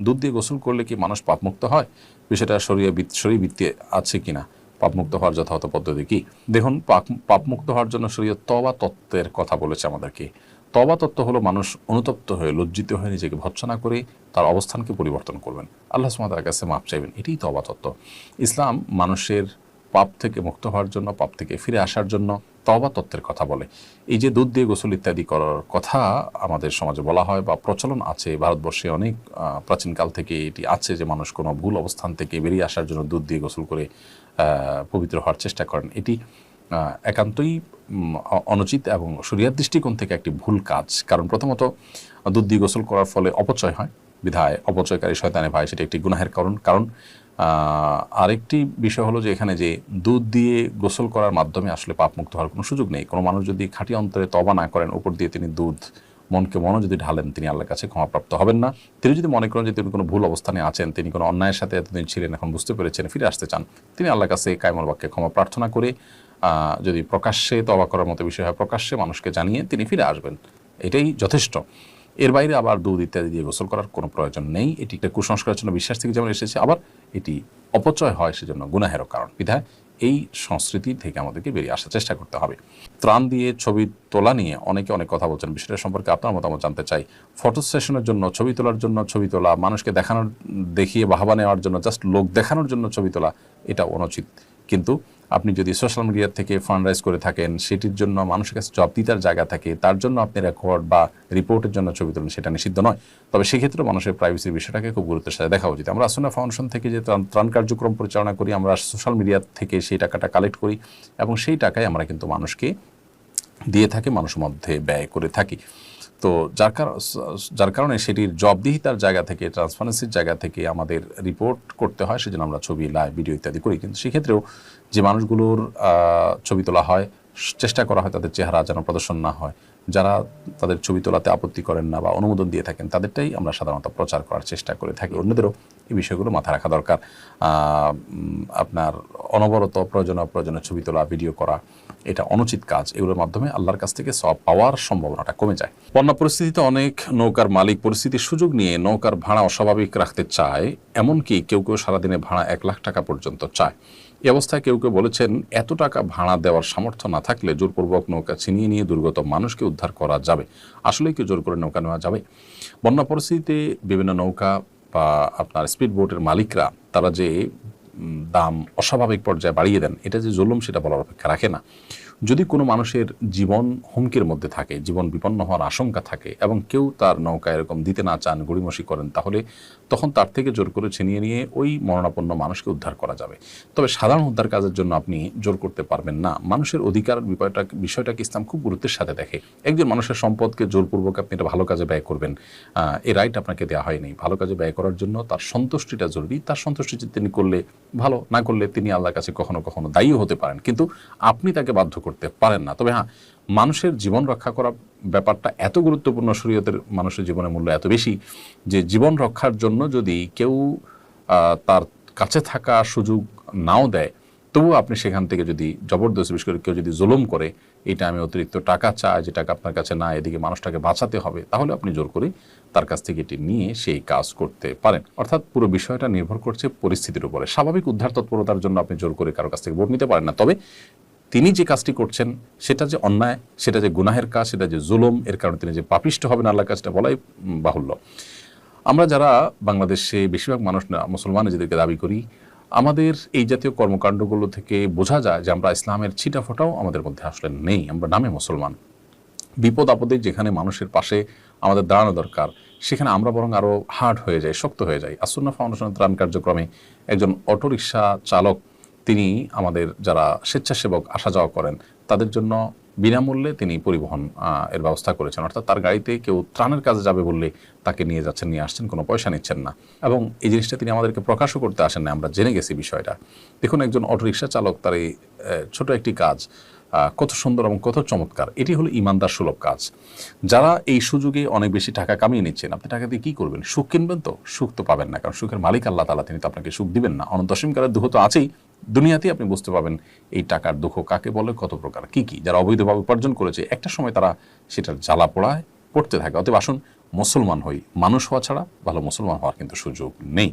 দুধ দিয়ে গোসল করলে কি মানুষ পাপমুক্ত হয়? বিষয়টা শরীয় শরীর বৃত্তি আছে কিনা? পাপমুক্ত হওয়ার যথাযথ পদ্ধতি কি? দেখুন, পাপ- পাপমুক্ত হওয়ার জন্য শরীয় তবা তত্ত্বের কথা বলেছে আমাদেরকে। তবা তত্ত্ব হলো মানুষ অনুতপ্ত হয়ে, লজ্জিত হয়ে নিজেকে ভৎসনা করে তার অবস্থানকে পরিবর্তন করবেন। আল্লাহ সুমাতার কাছে মাপ চাইবেন, এটাই তবা তত্ত্ব। ইসলাম মানুষের পাপ থেকে মুক্ত হওয়ার জন্য, পাপ থেকে ফিরে আসার জন্য তবা তত্ত্বের কথা বলে। এই যে দুধ দিয়ে গোসল ইত্যাদি করার কথা আমাদের সমাজে বলা হয় বা প্রচলন আছে, ভারতবর্ষে অনেক প্রাচীনকাল থেকে এটি আছে যে মানুষ কোনো ভুল অবস্থান থেকে বেরিয়ে আসার জন্য দুধ দিয়ে গোসল করে পবিত্র হওয়ার চেষ্টা করেন। এটি একান্তই অনুচিত এবং শরিয়ার দৃষ্টিকোণ থেকে একটি ভুল কাজ। কারণ প্রথমত, দুধ দিয়ে গোসল করার ফলে অপচয় হয়। বিধায় অপচয়কারী শয়তানে ভাই সেটি একটি গুনাহের কারণ। কারণ আরেকটি বিষয় হলো যে এখানে যে দুধ দিয়ে গোসল করার মাধ্যমে আসলে পাপ মুক্ত হওয়ার কোনো সুযোগ নেই। কোনো মানুষ যদি খাঁটি অন্তরে তবা না করেন, উপর দিয়ে তিনি দুধ, মনকে মনও যদি ঢালেন, তিনি আল্লাহর কাছে ক্ষমাপ্রাপ্ত হবেন না। তিনি যদি মনে করেন যে তিনি কোনো ভুল অবস্থানে আছেন, তিনি কোনো অন্যায়ের সাথে এতদিন ছিলেন, এখন বুঝতে পেরেছেন, ফিরে আসতে চান, তিনি আল্লাহর কাছে কায়মল বাক্যে ক্ষমা প্রার্থনা করে যদি প্রকাশ্যে তবা করার মতো বিষয় হয়, প্রকাশ্যে মানুষকে জানিয়ে তিনি ফিরে আসবেন। এটাই যথেষ্ট। এর বাইরে আবার দুধ ইত্যাদি দিয়ে গোসল করার কোনো প্রয়োজন নেই। এটি একটা কুসংস্কারের জন্য বিশ্বাস থেকে যেমন এসেছে, আবার এটি অপচয় হয় সেজন্য গুনাহেরও কারণ। বিধায় এই সংস্কৃতি থেকে আমাদেরকে বেরিয়ে আসার চেষ্টা করতে হবে। ত্রাণ দিয়ে ছবি তোলা নিয়ে অনেকে অনেক কথা বলছেন। বিষয়টা সম্পর্কে আপনার মতামত জানতে চাই। ফটো সেশনের জন্য, ছবি তোলার জন্য ছবি তোলা, মানুষকে দেখানোর, দেখিয়ে বাহাবা নেওয়ার জন্য জাস্ট লোক দেখানোর জন্য ছবি তোলা, এটা অনুচিত। কিন্তু আপনি যদি সোশ্যাল মিডিয়া থেকে ফান্ড রাইজ করে থাকেন, সেটির জন্য মানুষের কাছে জবাবদিতার জায়গা থাকে, তার জন্য আপনি রেকর্ড বা রিপোর্টের জন্য ছবি তোলেন, সেটা নিষিদ্ধ নয়। তবে সেক্ষেত্রে মানুষের প্রাইভেসির বিষয়টাকে খুব গুরুত্বের সাথে দেখা উচিত। আমরা আসনা ফাউন্ডেশন থেকে যে ত্রাণ- কার্যক্রম পরিচালনা করি, আমরা সোশ্যাল মিডিয়া থেকে সেই টাকাটা কালেক্ট করি এবং সেই টাকায় আমরা কিন্তু মানুষকে দিয়ে থাকি, মানুষের মধ্যে ব্যয় করে থাকি। তো যার কারণ যার কারণে সেটির জবদিহিতার জায়গা থেকে ট্রান্সপারেন্সির জায়গা থেকে আমাদের রিপোর্ট করতে হয়, সেজন্য আমরা ছবি লাইভ ভিডিও ইত্যাদি করি। কিন্তু সেক্ষেত্রেও যে মানুষগুলোর ছবি তোলা হয়, চেষ্টা করা হয় তাদের চেহারা যেন প্রদর্শন না হয়। যারা তাদের ছবি তোলাতে আপত্তি করেন না বা অনুমোদন দিয়ে থাকেন, তাদেরটাই আমরা সাধারণত প্রচার করার চেষ্টা করে থাকি। অন্যদেরও এই বিষয়গুলো মাথায় রাখা দরকার। আপনার অনবরত প্রয়োজন অপ্রয়োজনীয় ছবি তোলা, ভিডিও করা, এটা অনুচিত কাজ। এগুলোর মাধ্যমে আল্লাহর কাছ থেকে সব পাওয়ার সম্ভাবনাটা কমে যায়। বন্যা পরিস্থিতিতে অনেক নৌকার মালিক পরিস্থিতির সুযোগ নিয়ে নৌকার ভাড়া অস্বাভাবিক রাখতে চায়, এমনকি কেউ কেউ সারাদিনে ভাড়া এক লাখ টাকা পর্যন্ত চায়। এই অবস্থায় কেউ কেউ বলেছেন, এত টাকা ভাড়া দেওয়ার সামর্থ্য না থাকলে জোরপূর্বক নৌকা ছিনিয়ে নিয়ে দুর্গত মানুষকে উদ্ধার করা যাবে। আসলে কি জোর করে নৌকা নেওয়া যাবে। বন্যা পরিস্থিতিতে বিভিন্ন নৌকা বা আপনার স্পিড বোটের মালিকরা তারা যে দাম অস্বাভাবিক পর্যায়ে বাড়িয়ে দেন, এটা যে জুলুম সেটা বলার অপেক্ষা রাখে না। যদি কোনো মানুষের জীবন হুমকির মধ্যে থাকে, জীবন বিপন্ন হওয়ার আশঙ্কা থাকে এবং কেউ তার নৌকা এরকম দিতে না চান, গড়িমসি করেন, তাহলে তখন তার থেকে জোর করে ছিনিয়ে নিয়ে ওই মরণাপন্ন মানুষকে উদ্ধার করা যাবে। তবে সাধারণ উদ্ধার কাজের জন্য আপনি জোর করতে পারবেন না। মানুষের অধিকার বিষয়টা, বিষয়টাকে ইসলাম খুব গুরুত্বের সাথে দেখে। একজন মানুষের সম্পদকে জোরপূর্বক আপনি এটা ভালো কাজে ব্যয় করবেন। এই রাইট আপনাকে দেওয়া হয়নি। ভালো কাজে ব্যয় করার জন্য তার সন্তুষ্টিটা জরুরি। তার সন্তুষ্টি তিনি করলে ভালো, না করলে তিনি আল্লাহর কাছে কখনো কখনো দায়ীও হতে পারেন। কিন্তু আপনি তাকে বাধ্য করতে পারেন না। তবে হ্যাঁ মানুষের জীবন রক্ষা করা ব্যাপারটা এত গুরুত্বপূর্ণ শরীয়তের মানুষের জীবনের মূল্য এত বেশি যে জীবন রক্ষার জন্য যদি কেউ তার কাছে থাকা সুযোগ নাও দেয়, তবুও আপনি সেখান থেকে যদি জবরদস্তি বিশেষ করে কেউ যদি জুলুম করে, এটা আমি অতিরিক্ত টাকা চাই, যে টাকা আপনার কাছে না এদিকে মানুষটাকে বাঁচাতে হবে, তাহলে আপনি জোর করে তার কাছ থেকে এটি নিয়ে সেই কাজ করতে পারেন। অর্থাৎ পুরো বিষয়টা নির্ভর করছে পরিস্থিতির উপরে। স্বাভাবিক উদ্ধার তৎপরতার জন্য আপনি জোর করে কারও কাছ থেকে ভোট নিতে পারেন না। তবে তিনি যে কাজটি করছেন, সেটা যে অন্যায়, সেটা যে গুনাহের কাজ, সেটা যে জুলুম, এর কারণে তিনি যে পাপিষ্ট হবেন, আল্লাহর কাজটা বলাই বাহুল্য। আমরা যারা বাংলাদেশে বেশিরভাগ মানুষ না, মুসলমান নিজেদেরকে দাবি করি, আমাদের এই জাতীয় কর্মকাণ্ডগুলো থেকে বোঝা যায় যে আমরা ইসলামের ছিটা ফোটাও আমাদের মধ্যে আসলে নেই। আমরা নামে মুসলমান। বিপদ আপদে যেখানে মানুষের পাশে আমাদের দাঁড়ানো দরকার, সেখানে আমরা বরং আরও হার্ড হয়ে যাই, শক্ত হয়ে যাই। আসন্না ফাউন্ডেশন ত্রাণ কার্যক্রমে একজন অটোরিকশা চালক তিনি আমাদের যারা স্বেচ্ছাসেবক আসা যাওয়া করেন, তাদের জন্য বিনামূল্যে তিনি পরিবহন এর ব্যবস্থা করেছেন। অর্থাৎ তার গাড়িতে কেউ ত্রাণের কাজে যাবে বললে তাকে নিয়ে যাচ্ছেন, নিয়ে আসছেন, কোনো পয়সা নিচ্ছেন না। এবং এই জিনিসটা তিনি আমাদেরকে প্রকাশও করতে আসেন না আমরা জেনে গেছি বিষয়টা। দেখুন, একজন অটোরিকশা চালক তার এই ছোটো একটি কাজ কত সুন্দর এবং কত চমৎকার। এটি হলো ইমানদার সুলভ কাজ। যারা এই সুযোগে অনেক বেশি টাকা কামিয়ে নিচ্ছেন, আপনি টাকা দিয়ে কী করবেন? সুখ কিনবেন তো? সুখ তো পাবেন না, কারণ সুখের মালিক আল্লাহ তালা তিনি তো আপনাকে সুখ দিবেন না। অনন্তসীমকারের দুঃখ তো আছেই। দুনিয়াতেই আপনি বুঝতে পাবেন এই টাকার দুঃখ কাকে বলে, কত প্রকার, কি কি, যারা অবৈধভাবে উপার্জন করেছে, একটা সময় তারা সেটার জ্বালা পোড়ায়, পড়তে থাকে। অতএব আসুন, মুসলমান হই। মানুষ হওয়া ছাড়া ভালো মুসলমান হওয়ার কিন্তু সুযোগ নেই।